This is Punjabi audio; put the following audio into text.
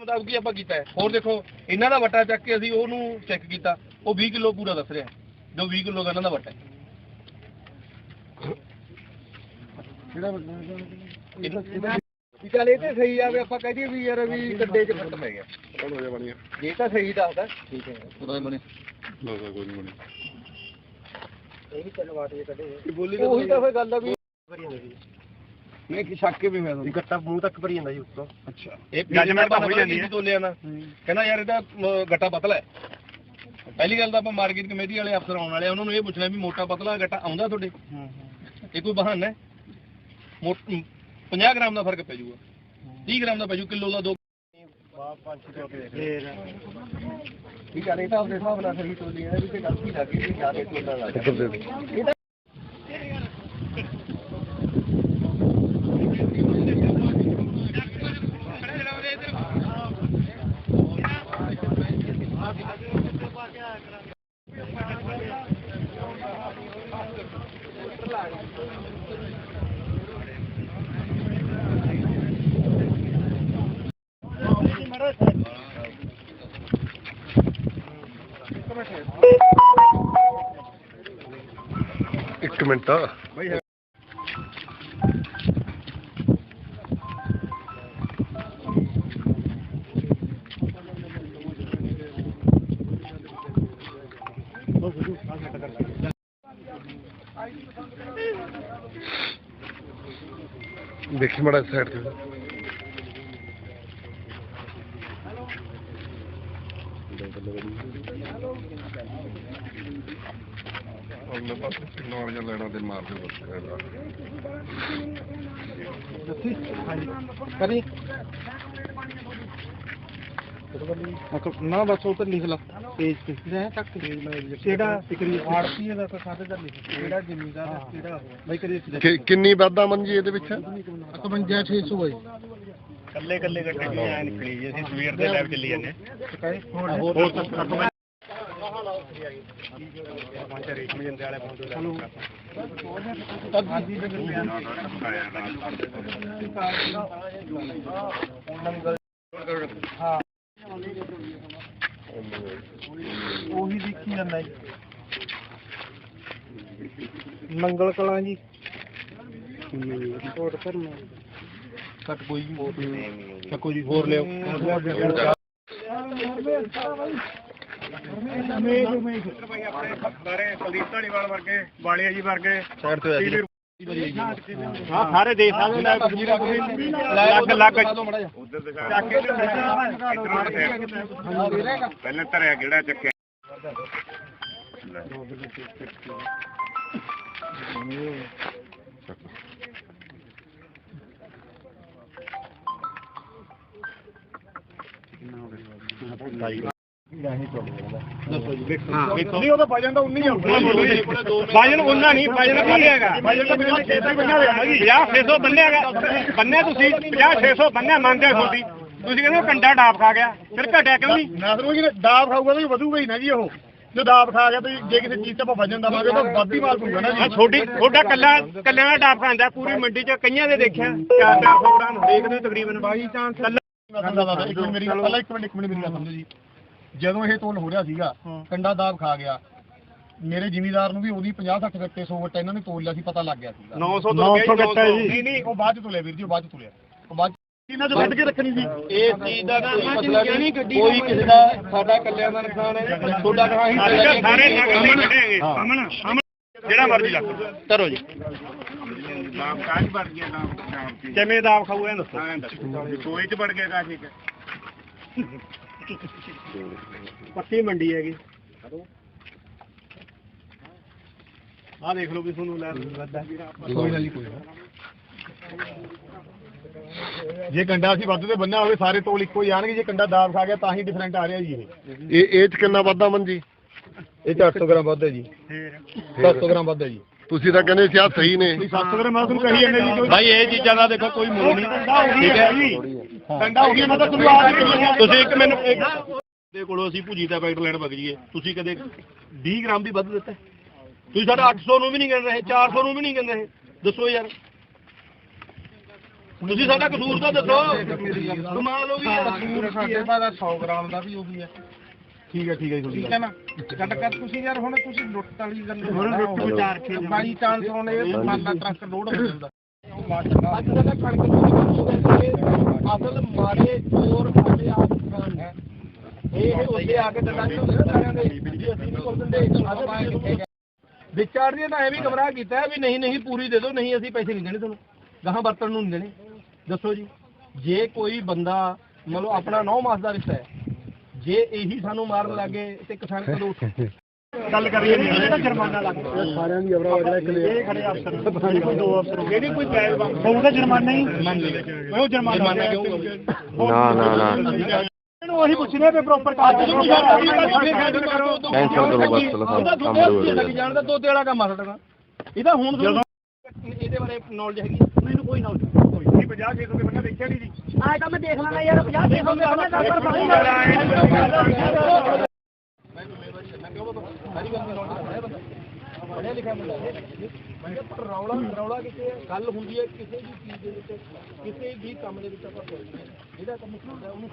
ਮੁਤਾਬਕ ਹੀ ਆਪਾਂ ਕੀਤਾ ਹੈ। ਹੋਰ ਦੇਖੋ ਇਹਨਾਂ ਦਾ ਵੱਟਾ ਚੱਕ ਕੇ ਅਸੀਂ ਉਹਨੂੰ ਚੈੱਕ ਕੀਤਾ। ਉਹ 20 ਕਿਲੋ ਪੂਰਾ ਦੱਸ ਰਿਹਾ ਜੋ 20 ਕਿਲੋ ਦਾ ਇਹਨਾਂ ਦਾ ਵੱਟਾ ਹੈ। ਵੀ ਚੱਲ ਇਹ ਤੇ ਸਹੀ ਆ ਵੀ ਆਪਾਂ ਕਹਦੇ ਵੀ ਯਾਰ ਵੀ ਗੱਡੇ 'ਚ ਫੱਟ ਪੈ ਗਿਆ ਇਹ ਤਾਂ ਸਹੀ ਦੱਸਦਾ ਠੀਕ ਹੈ। ਉਹਦਾ ਬਣੇ। ਇਹ ਵੀ ਤਿੰਨ ਵਾਟ ਜੇ ਕੱਢੇ ਬੋਲੀ ਉਹੀ ਤਾਂ ਫਿਰ ਗੱਲ ਆ ਵੀ ਨਹੀਂ ਕਿ ਸ਼ੱਕ ਵੀ ਮੈਂ ਤੁਹਾਨੂੰ ਗੱਟਾ ਮੂੰਹ ਤੱਕ ਭਰੀ ਜਾਂਦਾ ਜੀ ਉੱਤੋਂ। ਅੱਛਾ। ਇਹ ਜਜਮੈਂਟ ਹੋ ਜਾਂਦੀ ਹੈ। ਤੋਲਿਆ ਨਾ ਕਹਿੰਦਾ ਯਾਰ ਇਹਦਾ ਗੱਟਾ ਪਤਲਾ ਹੈ। ਪਹਿਲੀ ਗੱਲ ਤਾਂ ਆਪਾਂ ਮਾਰਕੀਟ ਕਮੇਟੀ ਵਾਲੇ ਅਫਸਰ ਆਉਣ ਵਾਲੇ ਉਹਨਾਂ ਨੂੰ ਇਹ ਪੁੱਛਣਾ ਵੀ ਮੋਟਾ ਪਤਲਾ ਗੱਟਾ ਆਉਂਦਾ ਤੁਹਾਡੇ? ਇਹ ਕੋਈ ਬਹਾਨਾ ਹੈ? ਮੋਟ- ਅਮ, 50 ਗ੍ਰਾਮ ਦਾ ਫ਼ਰਕ ਪੈ ਜਾਊਗਾ 30 ਗ੍ਰਾਮ ਦਾ ਪੈ ਜਾਊ ਕਿਲੋ ਦਾ ਦੋ। ਠੀਕ ਆ ਤਾਂ ਆਪਣੇ ਹਿਸਾਬ ਨਾਲ ਸਹੀ ਤੋਲੀ ਹੈ ਵੀ ਤੇ ਗਲਤੀ ਲੱਗੀ ਵੀ ਜ਼ਿਆਦਾ ਤੋਲਣ ਲੱਗ ਇਹ ਤਾਂ ਇੱਕ ਦੇਖੀ ਮੜਾ ਸਾਈਡ ਤੇ। ਉਹਨੇ ਬਸ ਟੈਕਨੋਲੋਜੀ ਲੈਣਾ ਤੇ ਮਾਰ ਦੇ ਬਸ ਇਹਦਾ ਕਰੀ? ਨਾ ਬਸ ਉਹ ਤੇ ਲਿਖ ਲਾ। ਪੇਜ ਤੇ। ਰਹਿ ਤੱਕ ਕਿਹੜਾ ਫਿਕਰੀ ਆੜਤੀ ਦਾ ਤਾਂ ਸਾਡੇ ਦਾ ਲਿਖ ਕਿਹੜਾ ਜ਼ਿਮੀਦਾਰ ਹੈ ਕਿਹੜਾ ਬਈ ਕਰੀ ਕਿ- ਕਿੰਨੀ ਵਾਧਾ ਮੰਜੀ ਇਹਦੇ ਵਿੱਚ? 51600 ਹੈ। ਕੱਲੇ ਕੱਲੇ ਨਹੀਂ ਆਇਆ ਨਿਕਲੀ ਜੀ। ਅਸੀਂ ਸਵੇਰ ਦੇ ਲੈਬ ਚੱਲੀ ਜਾਂਦੇ ਹੋਰ ਉਹੀ ਦੇਖੀ ਜਾਂਦਾ ਜੀ ਮੰਗਲ ਕਲਾਂ ਜੀ ਕੋਟ ਕਰਨਾ ਕੱਟ ਕੋਈ ਵੀ ਚੱਕੋ ਜੀ ਹੋਰ ਲਿਓ ਸਾਰੇ ਕੁਲਦੀਪ ਢਾਲੀਵਾਲ ਵਰਗੇ ਵਾਲੀਆ ਜੀ ਵਰਗੇ ਸਾਈਡ ਤੇ ਹਾਂ ਸਾਰੇ ਦੇਖ ਸਕਦੇ ਨੇ ਲੱਗ ਲੱਗ ਪਹਿਲਾਂ ਧਰਿਆ ਕਿਹੜਾ ਚੱਕਿਆ ਨਹੀਂ ਉਹਦਾ ਵਜਨ ਤਾਂ 19 ਆਉਂਦਾ ਵਜਨ ਉਹਨਾਂ ਨਹੀਂ ਵਜਨ ਕੀ ਹੈਗਾ ਵਜਨ ਤਾਂ ਬਿਨਾਂ ਖੇਤ ਹੀ ਬੰਨਿਆ ਹੋਇਆ ਜੀ 50 600 ਬੰਨਿਆ ਹੈਗਾ ਬੰਨਿਆ ਤੁਸੀਂ 50 600 ਬੰਨਿਆ ਮੰਨਦੇ ਹੋ ਤੁਹਾਡੀ ਤੁਸੀਂ ਕਹਿੰਦੇ ਹੋ ਕੰਡਾ ਡਾਬ ਖਾ ਗਿਆ ਫਿਰ ਘਟਿਆ ਕਿਉਂ ਨਹੀਂ ਨਸਰੋ ਜੀ ਨੇ ਦਾਬ ਖਾਊਗਾ ਤਾਂ ਵਧੂਗਾ ਹੀ ਨਾ ਜੀ ਉਹ ਜੋ ਦਾਬ ਖਾ ਗਿਆ ਤੇ ਜੇ ਕਿਸੇ ਚੀਜ਼ ਤੇ ਆਪਾਂ ਵਜਨ ਦਵਾਂਗੇ ਤਾਂ ਵੱਧ ਮਾਲ ਨਾ ਜੀ ਛੋਟੀ ਛੋਟਾ ਕੱਲਾ ਕੱਲਿਆਂ ਦਾ ਡਾਬ ਖਾਂਦਾ ਪੂਰੀ ਮੰਡੀ 'ਚ ਕਈਆਂ ਦੇ ਦੇਖਿਆ 4-400 ਗ੍ਰਾਮ ਦੇਖਦੇ ਹੋ ਤਕਰੀਬਨ 22 ਚਾਂਸ ਮੈਂ ਤੁਹਾਨੂੰ ਦੱਸਦਾ ਇੱਕ ਮਿੰਟ ਮੇਰੀ ਗੱਲ ਪਹਿਲਾਂ ਇੱਕ ਮਿੰਟ ਇੱਕ ਮਿੰਟ ਮੇਰੀ ਗੱਲ ਸਮਝੋ ਜੀ ਜਦੋਂ ਇਹ ਤੋਲ ਹੋ ਰਿਹਾ ਸੀਗਾ ਕੰਡਾ ਦਾਬ ਖਾ ਗਿਆ। ਮੇਰੇ ਜ਼ਿਮੀਦਾਰ ਨੂੰ ਵੀ ਉਹਦੀ 50 60 ਗੱਟੇ 100 ਗੱਟੇ ਇਹਨਾਂ ਨੇ ਤੋਲ ਲਿਆ ਸੀ ਪਤਾ ਲੱਗ ਗਿਆ ਸੀਗਾ। 900 ਤੋਂ 900 ਗੱਟਾ ਜੀ। ਨਹੀਂ ਨਹੀਂ ਉਹ ਬਾਅਦ ਚ ਤੋਲਿਆ ਵੀਰ ਜੀ ਉਹ ਬਾਅਦ ਚ ਤੋਲਿਆ ਉਹ ਬਾਅਦ ਚ ਇਹਨਾਂ ਚ ਵੱਢ ਕੇ ਰੱਖਣੀ ਸੀ। ਇਹ ਚੀਜ਼ ਦਾ ਮਸਲਾ ਨਹੀਂ ਕੋਈ ਕਿਸੇ ਦਾ ਸਾਡਾ ਕੱਲਿਆਂ ਦਾ ਨੁਕਸਾਨ ਹੈ ਤੁਹਾਡਾ ਕਹਾਂ ਹੀ। ਸਾਰੇ ਅਮਨ ਅਮਨ ਅਮਨ ਜਿਹੜਾ ਮਰਜ਼ੀ ਲੱਗ ਕਰੋ ਜੀ। ਨਾਮ ਕਾਜ ਵੜ ਗਿਆ ਨਾਮ ਨਾਮ ਕੀ ਕਿਵੇਂ ਦਾਬ ਖਾਊ ਇਹ ਦੱਸੋ। ਹਾਂ ਦੱਸੋ। ਰਸੋਈ ਚ ਵੜ ਗਿਆ ਕਾ ਠੀਕ ਹੈ। ਪੱਕੀ ਮੰਡੀ ਹੈਗੀ। ਆਹ ਦੇਖ ਲਓ ਵੀ ਤੁਹਾਨੂੰ ਲੈ ਵੱਧਾ ਕੋਈ ਨਾ ਜੀ ਕੋਈ ਜੇ ਕੰਡਾ ਅਸੀਂ ਵੱਧ ਤੇ ਬੰਨਿਆ ਹੋਵੇ ਸਾਰੇ ਤੋਲ ਇੱਕੋ ਹੀ ਆਣਗੇ ਜੇ ਕੰਡਾ ਦਾਬ ਖਾ ਗਿਆ ਤਾਂ ਹੀ ਡਿਫਰੈਂਟ ਆ ਰਿਹਾ ਜੀ ਇਹ। ਇਹ ਇਹ ਚ ਕਿੰਨਾ ਵਾਧਾ ਮੰਜੀ ਇਹ 400 ਗ੍ਰਾਮ ਵੱਧ ਜੀ। 700 ਗ੍ਰਾਮ ਵੱਧ ਜੀ। ਤੁਸੀਂ ਤਾਂ ਕਹਿੰਦੇ ਸੀ ਆ ਸਹੀ ਨੇ। 700 ਗ੍ਰਾਮ ਮੈਂ ਤੁਹਾਨੂੰ ਕਹੀ ਜਾਂਦੇ ਜੀ ਭਾਈ ਇਹ ਚੀਜ਼ਾਂ ਦਾ ਦੇਖੋ ਕੋਈ ਮੁੱਲ ਨਹੀਂ। ਠੀਕ ਹੈ? ਜੀ ਕੰਡਾ ਹੋ ਗਿਆ ਮੈਂ ਤਾਂ ਤੁਹਾਨੂੰ ਕਹੀ ਜਾਂਦਾ ਤੁਸੀਂ ਇੱਕ ਮੈਨੂੰ ਇੱਕ ਦੇ ਕੋਲੋਂ ਅਸੀਂ ਭੁਜੀ ਦਾ ਪੈਕਟ ਲੈਣ ਵਗ ਜੀਏ ਤੁਸੀਂ ਕਦੇ 20 ਗ੍ਰਾਮ ਵੀ ਵੱਧ ਦਿੱਤਾ? ਤੁਸੀਂ ਸਾਡਾ 800 ਨੂੰ ਵੀ ਨਹੀਂ ਗਿਣ ਰਹੇ 400 ਨੂੰ ਵੀ ਨਹੀਂ ਗਿਣ ਰਹੇ। ਦੱਸੋ ਯਾਰ। ਤੁਸੀਂ ਸਾਡਾ ਕਸੂਰ ਤਾਂ ਦੱਸੋ। ਕਮਾਲ ਹੋ ਗਈ ਯਾਰ ਕਸੂਰ ਸਾਡੇ ਦਾ 100 ਗ੍ਰਾਮ ਦਾ ਵੀ ਉਹ ਵੀ ਹੈ। ਠੀਕ ਹੈ ਠੀਕ ਹੈ ਜੀ ਠੀਕ ਹੈ ਨਾ? ਕੱਟ ਕਰ ਤੁਸੀਂ ਯਾਰ ਹੁਣ ਤੁਸੀਂ ਲੁੱਟ ਵਾਲੀ ਗੱਲ ਹੁਣ ਲੁੱਟ ਵਿਚਾਰ ਕੇ ਬਾਈ ਚਾਂਸ ਹੁਣ ਇਹ ਮੰਨ ਲਾ ਟਰੱਕ ਲੋਡ ਹੋ ਜਾਂਦਾ। ਅੱਜ ਸਾਡਾ ਕਣਕ ਦੀ ਅਸਲ ਮਾਰੇ ਚੋਰ ਸਾਡੇ ਆਪ ਕਿਸਾਨ ਹੈ। ਇਹ ਉੱਤੇ ਆ ਕੇ ਡੰਡਾ ਚੋਂ ਸਾਰਿਆਂ ਦੇ ਵੀ ਅਸੀਂ ਨਹੀਂ ਕਰ ਦਿੰਦੇ। ਆਦਰ ਕਿੱਥੇ ਗਏ? ਵਿਚਾਰ ਦੀ ਤਾਂ ਐਵੇਂ ਗਮਰਾਹ ਕੀਤਾ ਹੈ ਵੀ ਨਹੀਂ ਨਹੀਂ ਪੂਰੀ ਦੇ ਦਿਓ ਨਹੀਂ ਅਸੀਂ ਪੈਸੇ ਨਹੀਂ ਦੇਣੇ ਤੁਹਾਨੂੰ। ਗਾਹਾਂ ਵਰਤਣ ਨੂੰ ਨਹੀਂ ਦੇਣੇ। ਦੱਸੋ ਜੀ ਜੇ ਕੋਈ ਬੰਦਾ ਮੰਨ ਲਓ ਆਪਣਾ 9 ਮਾਸ ਦਾ ਰਿਸ਼ਤਾ ਹੈ ਜੇ ਇਹੀ ਸਾਨੂੰ ਮਾਰਨ ਲੱਗੇ ਤੇ ਕਿਸਾਨ ਕਦੋਂ ਗੱਲ ਕਰੀਏ ਇਹਦਾ ਜੁਰਮਾਨਾ ਲੱਗਦਾ ਸਾਰਿਆਂ ਦੀ ਅਵਰਾ ਅਗਲਾ ਇੱਕ ਇਹ ਖੜੇ ਅਫਸਰ ਕੋਈ ਦੋ ਅਫਸਰ ਜਿਹੜੀ ਕੋਈ ਬੰਦ ਉਹਦਾ ਜੁਰਮਾਨਾ ਹੀ। ਉਹ ਜੁਰਮਾਨਾ ਕਿਉਂ ਹੋਊਗਾ? ਨਾ ਨਾ ਨਾ। ਉਹੀ ਪੁੱਛਦੇ ਵੀ ਪ੍ਰੋਪਰ ਕਾਰਜ ਕਰੋ। ਕੈਂਸਲ ਕਰੋ। ਬਸ ਕੰਮ ਲੱਗੀ ਜਾਣਦਾ ਤੋਤੇ ਵਾਲਾ ਕੰਮ ਆ ਸਾਡਾ। ਇਹਦਾ ਹੁਣ ਜਦੋਂ ਇਹਦੇ ਬਾਰੇ ਨੌਲੇਜ ਹੈਗੀ। ਮੈਨੂੰ ਕੋਈ ਨਾ ਕੋਈ ਨਹੀਂ। 50 600 ਦੇ ਬੰਦਾ ਦੇਖਿਆ ਨਹੀਂ ਜੀ। ਆਹ ਤਾਂ ਮੈਂ ਦੇਖ ਲਾਂਗਾ ਯਾਰ 50 600 ਦੇ ਬੰਦਾ ਦਸ ਪਰ ਪਾਣੀ ਪੜਿਆ ਲਿਖਿਆ ਮੁੰਡਾ ਹੈ ਮੈਂ ਕਿਹਾ ਪਰ ਰੌਲਾ ਰੌਲਾ ਕਿਤੇ ਗੱਲ ਹੁੰਦੀ ਹੈ ਕਿਸੇ ਵੀ ਚੀਜ਼ ਦੇ ਵਿੱਚ ਕਿਸੇ ਵੀ ਕੰਮ ਦੇ ਵਿੱਚ ਆਪਾਂ ਇਹਦਾ ਕੰਮ ਹੁੰਦਾ ਉਹਨੂੰ